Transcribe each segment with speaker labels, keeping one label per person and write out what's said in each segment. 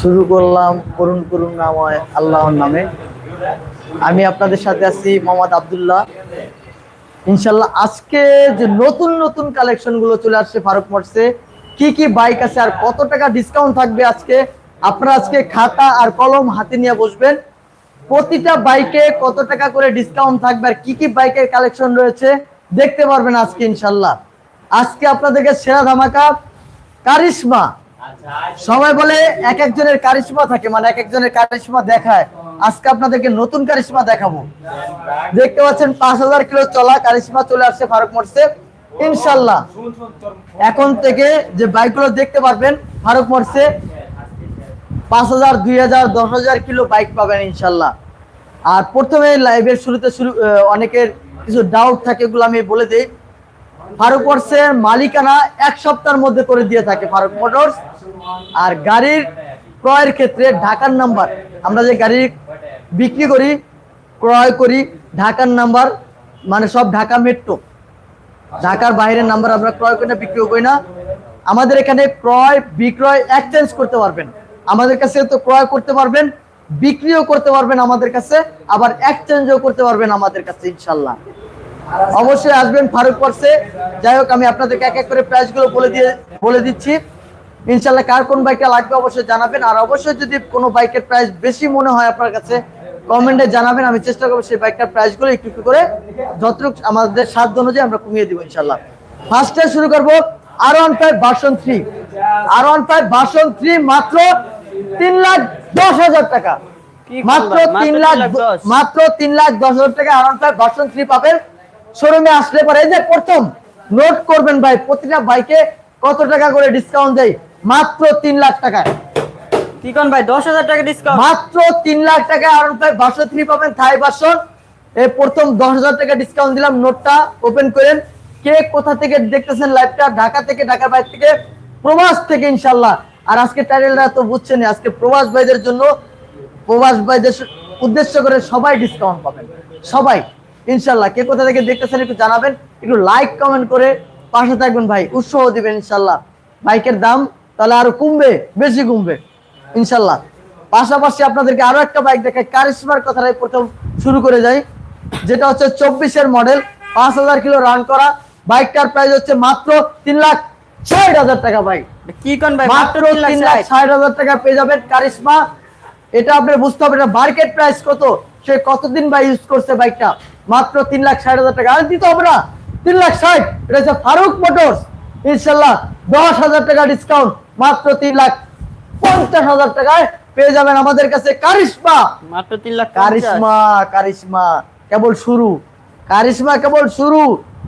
Speaker 1: শুরু করলাম করুন করুন নাময় আল্লাহর নামে। আমি আপনাদের সাথে আছি মোহাম্মদ আব্দুল্লাহ। ইনশাল্লাহ আজকে যে নতুন নতুন কালেকশনগুলো চলে আসছে ফারুক মোটসে কি কি বাইক আছে আর কত টাকা ডিসকাউন্ট থাকবে আজকে? আপনারা আজকে খাতা আর কলম হাতে নিয়ে বসবেন। প্রতিটা বাইকে কত টাকা করে ডিসকাউন্ট থাকবে আর কি কি বাইকের কালেকশন রয়েছে দেখতে পারবেন আজকে ইনশাল্লাহ আজকে আপনাদেরকে সেরা ধামাকা কারিশমা। সবাই বলে এক একজনের কারিশমা থাকে মানে এক একজনের কারিশমা দেখায়। আজকে আপনাদেরকে নতুন কারিশমা দেখাবো। দেখতে পাচ্ছেন পাঁচ হাজার কিলো চলা কারিশমা চলে আসছে ফারুক মোটসে ইনশাল্লাহ এখন থেকে যে বাইকগুলো দেখতে পারবেন ফারুক মোটসে পাঁচ হাজার, দুই হাজার, দশ হাজার কিলো বাইক পাবেন ইনশাল্লাহ। আর প্রথমে লাইভের শুরুতে শুরু অনেকের কিছু ডাউট থাকে এগুলো আমি বলে দিই। ফারুক মোটরসের মালিকানা এক সপ্তাহের মধ্যে করে দিয়ে থাকে ফারুক মোটরস আর গাড়ির ক্রয়ের ক্ষেত্রে ঢাকার নাম্বার আমরা যে গাড়ি বিক্রি করি, ক্রয় করি, ঢাকার নাম্বার মানে সব ঢাকা মেট্রো ঢাকার বাইরের নাম্বার আমরা ক্রয় করি না বিক্রি করি না। আমাদের এখানে ক্রয়, বিক্রয় এক্সচেঞ্জ করতে পারবেন। আমাদের কাছে তো ক্রয় করতে পারবেন, বিক্রিও করতে পারবেন আমাদের কাছে, আবার এক্সচেঞ্জও করতে পারবেন আমাদের কাছে ইনশাল্লাহ অবশ্যই আসবেন ফারুক পর্সে যাই হোক, আমি আপনাদেরকে এক এক করে প্রাইসগুলো বলে দিয়ে, বলে দিচ্ছি। ইনশাল্লাহ কার কোন বাইকটা লাগবে অবশ্যই জানাবেন, আর অবশ্যই যদি কোনো বাইকের প্রাইস বেশি মনে হয় আপনার কাছে, কমেন্টে জানাবেন, আমি চেষ্টা করব সেই বাইকটার প্রাইসগুলো একটু একটু করে যতটুকু আমাদের সাধ্য অনুযায়ী আমরা কমিয়ে দিব ইনশাল্লাহ ফার্স্টে শুরু করব R one five version three R one five version three মাত্র তিন লাখ দশ হাজার টাকা। মাত্র তিন লাখ? মাত্র তিন লাখ দশ হাজার টাকা R one five version three পাবেন। শোরুমে আসলে পরে এই যে প্রথম নোট করবেন ভাই প্রতিটা বাইকে কত টাকা করে ডিসকাউন্ট দেয়? মাত্র তিন লাখ টাকায়।
Speaker 2: ভাই দশ হাজার টাকা ডিসকাউন্ট
Speaker 1: মাত্র তিন লাখ টাকা আর ফাইভ ভার্সন থ্রি পাবেন থাই ভার্সন এই প্রথম দশ হাজার টাকা ডিসকাউন্ট দিলাম নোটটা ওপেন করেন। কে কোথা থেকে দেখতেছেন লাইভটা ঢাকা থেকে ঢাকার বাইরে থেকে প্রবাস থেকে ইনশাল্লাহ আর আজকে টাইটেলটা তো বুঝছেন আজকে প্রবাস ভাইদের জন্য প্রবাস ভাইদের উদ্দেশ্য করে সবাই ডিসকাউন্ট পাবেন। সবাই, ইনশাল্লাহ। কে কোথা থেকে দেখতেছেন একটু জানাবেন, একটু লাইক কমেন্ট করে পাশে থাকবেন ভাই, উৎসাহ দিবেন ইনশাল্লাহ। বাইকের দাম তাহলে আরও কমবে, বেশি কমবে, ইনশাল্লাহ। পাশাপাশি আপনাদেরকে আরও একটা বাইক দেখাই কারিশমার কথাটাই প্রথম শুরু করে যাই, যেটা হচ্ছে চব্বিশের মডেল পাঁচ হাজার কিলো রান করা। বাইকটার প্রাইস হচ্ছে মাত্র তিন লাখ ষাট হাজার টাকা বাইক
Speaker 2: কি কোন ভাই?
Speaker 1: মাত্র তিন লাখ ষাট। হাজার টাকা পেয়ে যাবেন কারিশমা। এটা আপনার বুঝতে হবে এটা মার্কেট প্রাইস কত? সে কতদিন বা ইউজ করছে বাইকটা মাত্র তিন লাখ ষাট হাজার টাকা। আর দিতে হবে না তিন লাখ ষাট। এটা হচ্ছে ফারুক মোটরস। ইনশাল্লাহ দশ হাজার টাকা ডিসকাউন্ট মাত্র তিন লাখ পঞ্চাশ হাজার টাকায় পেয়ে যাবেন আমাদের কাছে কারিশমা।
Speaker 2: মাত্র তিন লাখ
Speaker 1: কারিশমা কারিশমা কেবল শুরু। কারিশমা কেবল শুরু।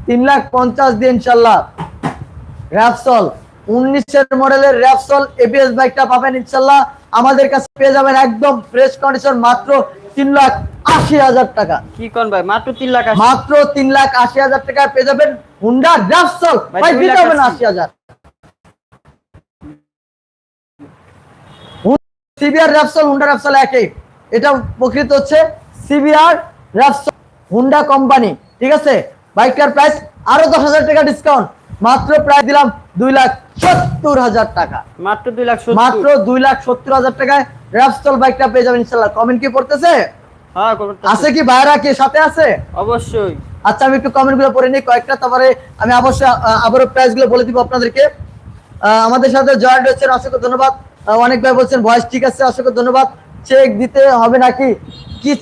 Speaker 1: তিন লাখ পঞ্চাশ দিয়ে ইনশাল্লাহ র্যাপসল উনিশের মডেলের র্যাপসল এবিএস বাইকটা পাবেন ইনশাল্লাহ আমাদের কাছে পেয়ে যাবেন একদম ফ্রেশ কন্ডিশন মাত্র তিন লাখ আশি হাজার টাকা।
Speaker 2: কি কোন ভাই? মাত্র তিন লাখ
Speaker 1: মাত্র তিন লাখ আশি হাজার টাকায় পেয়ে যাবেন হুন্ডা র্যাপসল
Speaker 2: ভাই,
Speaker 1: ভাই
Speaker 2: দুই
Speaker 1: দিতে হবে না
Speaker 2: আশি।
Speaker 1: আশি হাজার। সিবিআর র্যাপসল হুন্ডা র্যাপসল একই। এটা প্রকৃত হচ্ছে সিবিআর র্যাপসল হুন্ডা কোম্পানি ঠিক আছে? বাইকটার প্রাইস আরও দশ হাজার টাকা ডিসকাউন্ট মাত্র প্রায় দিলাম দুই লাখ সত্তর হাজার টাকা।
Speaker 2: মাত্র দুই লাখ
Speaker 1: মাত্র দুই লাখ সত্তর হাজার টাকায় র্যাপসল বাইকটা পেয়ে যাবেন ইনশাল্লাহ। কমেন্ট কি পড়তেছে?
Speaker 2: হ্যাঁ
Speaker 1: আছে কি ভাইরা কি সাথে আছে?
Speaker 2: অবশ্যই।
Speaker 1: আচ্ছা আমি একটু কমেন্টগুলো পড়ে নিই কয়েকটা তারপরে আমি অবশ্যই আবারও প্রাইসগুলো বলে দিব আপনাদেরকে। আমাদের সাথে জয়েন্ট হচ্ছেন অসংখ্য ধন্যবাদ। অনেক ভাই বলছেন ভয়েস ঠিক আছে অসংখ্য ধন্যবাদ। চেক দিতে হবে নাকি? কি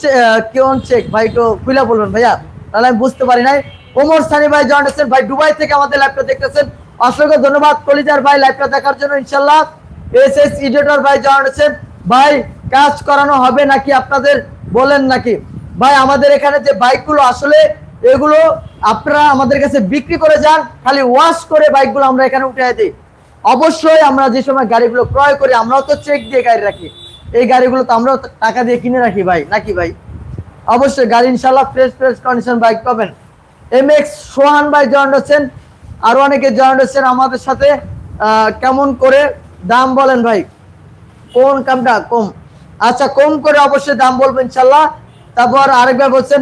Speaker 1: কেমন চেক ভাই একটু খুলে বলবেন ভাইয়া। তাহলে আমি বুঝতে পারি নাই। ওমর সানি ভাই জয়েন্ট হচ্ছেন ভাই, দুবাই থেকে আমাদের লাইভটা দেখতেছেন। অসংখ্য ধন্যবাদ কলিজার ভাই লাইভটা দেখার জন্য, ইনশাল্লাহ। এস এস ইডিটর ভাই জয়েন্ট হচ্ছেন ভাই, কাজ করানো হবে নাকি আপনাদের বলেন নাকি? ভাই, আমাদের এখানে যে বাইকগুলো আসলে, এগুলো আপনারা আমাদের কাছে বিক্রি করে যান, খালি ওয়াশ করে বাইকগুলো আমরা এখানে উঠে দিই। অবশ্যই আমরা যে সময় গাড়িগুলো ক্রয় করি, আমরাও তো চেক দিয়ে গাড়ি রাখি। এই গাড়িগুলো তো আমরাও টাকা দিয়ে কিনে রাখি ভাই, নাকি ভাই? অবশ্যই গাড়ি ইনশাল্লাহ ফ্রেশ ফ্রেশ কন্ডিশন বাইক পাবেন। এম এক্স সোহান ভাই জয়েন্ট হচ্ছেন। আরও অনেকে জয়েন্ট হচ্ছেন আমাদের সাথে। কেমন করে দাম বলেন ভাই? কোন কামটা? কম। আচ্ছা কম করে অবশ্যই দাম বলব ইনশাল্লাহ তারপর আরেকবার বলছেন,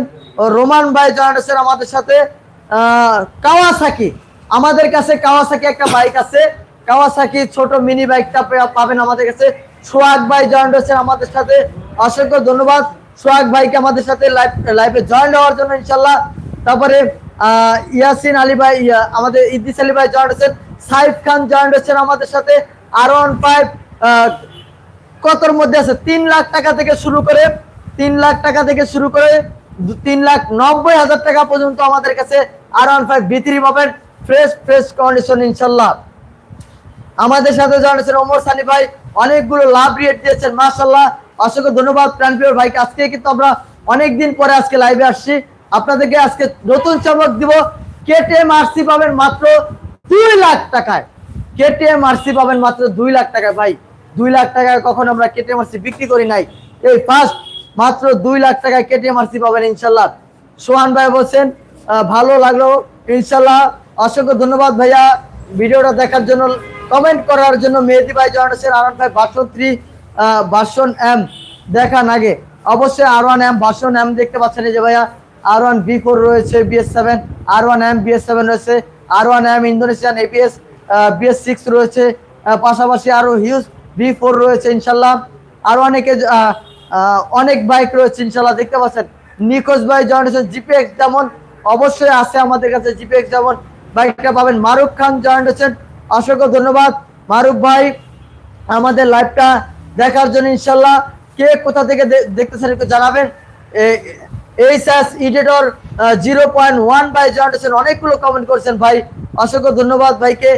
Speaker 1: রোমান ভাই জয়েন্ট আছেন আমাদের সাথে। কাওয়াসাকি। আমাদের কাছে কাওয়াসাকি একটা বাইক আছে। কাওয়াসাকি ছোট মিনি বাইকটা পাবেন আমাদের কাছে। সোহাগ ভাই জয়েন্ট আছেন আমাদের সাথে। অসংখ্য ধন্যবাদ। সোহাগ ভাইকে আমাদের সাথে লাইভ লাইভে জয়েন হওয়ার জন্য ইনশাল্লাহ তারপরে ইয়াসিন আলী ভাই আমাদের ইদ্দিস আলী ভাই জয়েন্ট আছেন সাইফ খান জয়েন্ট হচ্ছেন আমাদের সাথে আর ওয়ান ফাইভ কতর মধ্যে আছে? তিন লাখ টাকা থেকে শুরু করে, তিন লাখ টাকা থেকে শুরু করে তিন লাখ নব্বই হাজার টাকা পর্যন্ত আমাদের কাছে আর ওয়ান ফাইভ বিক্রি পাবেন ফ্রেশ ফ্রেশ কন্ডিশন ইনশাল্লাহ। আমাদের সাথে জানিয়েছেন ওমর সানি ভাই, অনেকগুলো লাভ রেট দিয়েছেন মাশাল্লাহ অসংখ্য ধন্যবাদ প্রাণপ্রিয় ভাইকে। আজকে কিন্তু আমরা অনেকদিন পরে আজকে লাইভে আসছি। আপনাদেরকে আজকে নতুন চমক দিব। কেটিএম আরসি পাবেন মাত্র দুই লাখ টাকায়। কেটিএম আরসি পাবেন মাত্র দুই লাখ টাকায়। ভাই, দুই লাখ টাকায় কখন আমরা কেটিএম আরসি বিক্রি করি নাই। এই ফার্স্ট মাত্র দুই লাখ টাকায় কেটিএম আরসি পাবেন ইনশাল্লাহ। সোহান ভাই বলছেন ভালো লাগল। ইনশাল্লাহ অসংখ্য ধন্যবাদ ভাইয়া। ভিডিওটা দেখার জন্য কমেন্ট করার জন্য মেহেদি ভাই জানাচ্ছেন আর ভাই ভাষণ থ্রি ভাষণ এম দেখান আগে। অবশ্যই R one M version M দেখতে পাচ্ছেন এই যে ভাইয়া। আর ওয়ান বি ফোর রয়েছে BS seven R one M BS seven রয়েছে R one M Indonesian ABS BS six রয়েছে পাশাপাশি আরও হিউজ বি ফোর রয়েছে ইনশাল্লাহ। আর অনেকে অনেক বাইক রয়েছে ইনশাল্লাহ, দেখতে পাচ্ছেন। নিকোজ ভাই জয়েন্ট জিপিএক্স যেমন অবশ্যই আছে আমাদের কাছে জিপিএক্স যেমন। বাইকটা পাবেন মারুফ খান জয়েন্ট হচ্ছেন অসংখ্য ধন্যবাদ। মারুফ ভাই, আমাদের লাইভটা দেখার জন্য ইনশাল্লাহ। কে কোথা থেকে দেখতেছেন একটু জানাবেন। H S editor zero point one by joined হচ্ছেন অনেকগুলো কমেন্ট করছেন ভাই। অসংখ্য ধন্যবাদ ভাইকে।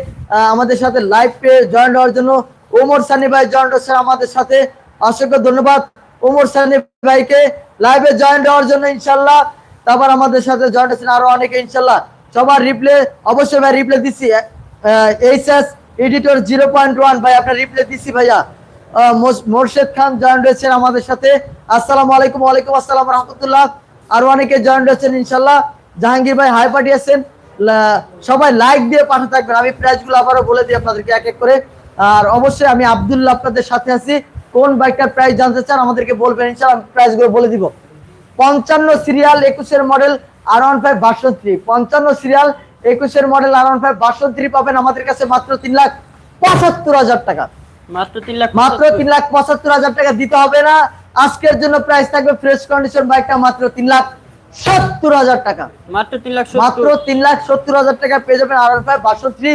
Speaker 1: আমাদের সাথে লাইভ পেয়ে জয়েন হওয়ার জন্য। ওমর সানি ভাই জয়েন্ট হচ্ছেন আমাদের সাথে। অসংখ্য ধন্যবাদ ওমর সানি ভাইকে। লাইভে জয়েন হওয়ার জন্য ইনশাল্লাহ তারপর আমাদের সাথে জয়েন্ট আছেন আরও অনেকে ইনশাল্লাহ সবার রিপ্লে অবশ্যই ভাই রিপ্লে দিচ্ছি। H S editor zero point one ভাই, আপনার রিপ্লে দিচ্ছি ভাইয়া। মোর্শেদ খান জয়েন রয়েছেন আমাদের সাথে। আসসালামু আলাইকুম, ওয়ালাইকুম আসসালাম রহমতুল্লাহ। আরও অনেকে জয়েন রয়েছেন ইনশাল্লাহ। জাহাঙ্গীর ভাই হাই পাঠিয়েছেন। সবাই লাইক দিয়ে পাঠাতে থাকবেন। আমি প্রাইসগুলো আবারও বলে দিই আপনাদেরকে এক এক করে। আর অবশ্যই আমি আব্দুল্লাহ আপনাদের সাথে আছি। কোন বাইকটার প্রাইস জানতে চান আমাদেরকে বলবেন ইনশাল্লাহ প্রাইসগুলো বলে দিব। পঞ্চান্ন সিরিয়াল একুশের model R one five version three পঞ্চান্ন সিরিয়াল একুশের model R one five version three পাবেন আমাদের কাছে মাত্র তিন লাখ পঁচাত্তর হাজার টাকা।
Speaker 2: মাত্র তিন লাখ
Speaker 1: মাত্র তিন লাখ পঁচাত্তর হাজার টাকা দিতে হবে না। আজকের জন্য প্রাইস থাকবে ফ্রেশ কন্ডিশন বাইকটা মাত্র তিন লাখ সত্তর হাজার টাকা।
Speaker 2: মাত্র তিন লাখ
Speaker 1: মাত্র তিন লাখ সত্তর হাজার টাকা পেয়ে যাবেন আর ফাইভ থ্রি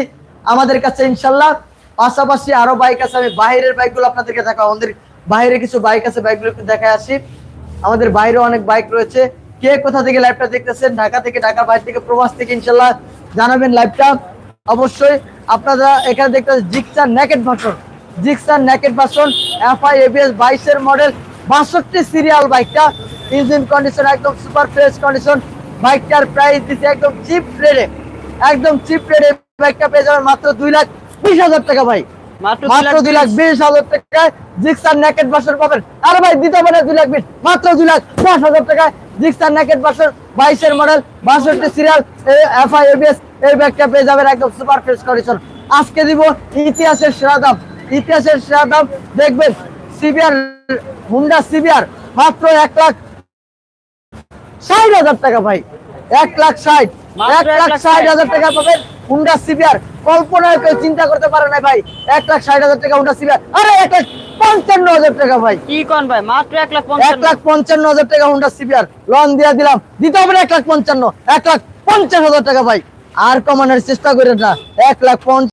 Speaker 1: আমাদের কাছে ইনশাল্লাহ। পাশাপাশি আরও বাইক আছে আমি বাইরের বাইকগুলো আপনাদেরকে দেখাবো। আমাদের বাইরে কিছু বাইক আছে বাইকগুলো একটু দেখায় আসি। আমাদের বাইরে অনেক বাইক রয়েছে। কে কোথা থেকে লাইভটা দেখতেছেন ঢাকা থেকে ঢাকার বাইরে থেকে প্রবাস থেকে ইনশাল্লাহ জানাবেন লাইভটা অবশ্যই আপনারা এখানে দেখতে Gixxer naked version Gixxer naked version FI ABS বাইশের মডেল বাষট্টি সিরিয়াল বাইকটা ইঞ্জিন কন্ডিশন একদম সুপার ফ্রেশ কন্ডিশন বাইকটার প্রাইস দিচ্ছে একদম চিপ রেটে একদম চিপ রেটে বাইকটা পেয়ে যাবেন মাত্র দুই লাখ বিশ হাজার টাকা ভাই।
Speaker 2: মাত্র
Speaker 1: দুই লাখ বিশ হাজার টাকায় জিক্সার নেকেট বাসন পাবেন। আর ভাই দিতে দুই লাখ বিশ মাত্র দুই লাখ দশ হাজার টাকায় জিক্সার নেকেট বাসন বাইশের মডেল বাষট্টি সিরিয়াল এফআই এবিএস এই ব্যাগটা পেয়ে যাবেন একদম সুপার ফ্রেশ কন্ডিশন আজকে দিব ইতিহাসের সেরা দাম। ইতিহাসের সেরা দাম দেখবেন সিবিআর হুন্ডা সিবিআর মাত্র এক লাখ ষাট হাজার টাকা ভাই এক লাখ ষাট এক লাখ ষাট। হাজার টাকা পাবেন হুন্ডা সিবিআর কল্পনায় কেউ চিন্তা করতে পারে না ভাই এক লাখ ষাট হাজার টাকা হুন্ডা সিবিআর আরে এক লাখ পঞ্চান্ন হাজার টাকা ভাই
Speaker 2: কি কোন ভাই মাত্র এক লাখ
Speaker 1: এক লাখ পঞ্চান্ন হাজার টাকা হুন্ডা সিবিআর লোন দিয়ে দিলাম দিতে হবে এক লাখ পঞ্চান্ন এক লাখ পঞ্চাশ হাজার টাকা ভাই আর কমানোর চেষ্টা করেন না এক লাখ পঞ্চান্ন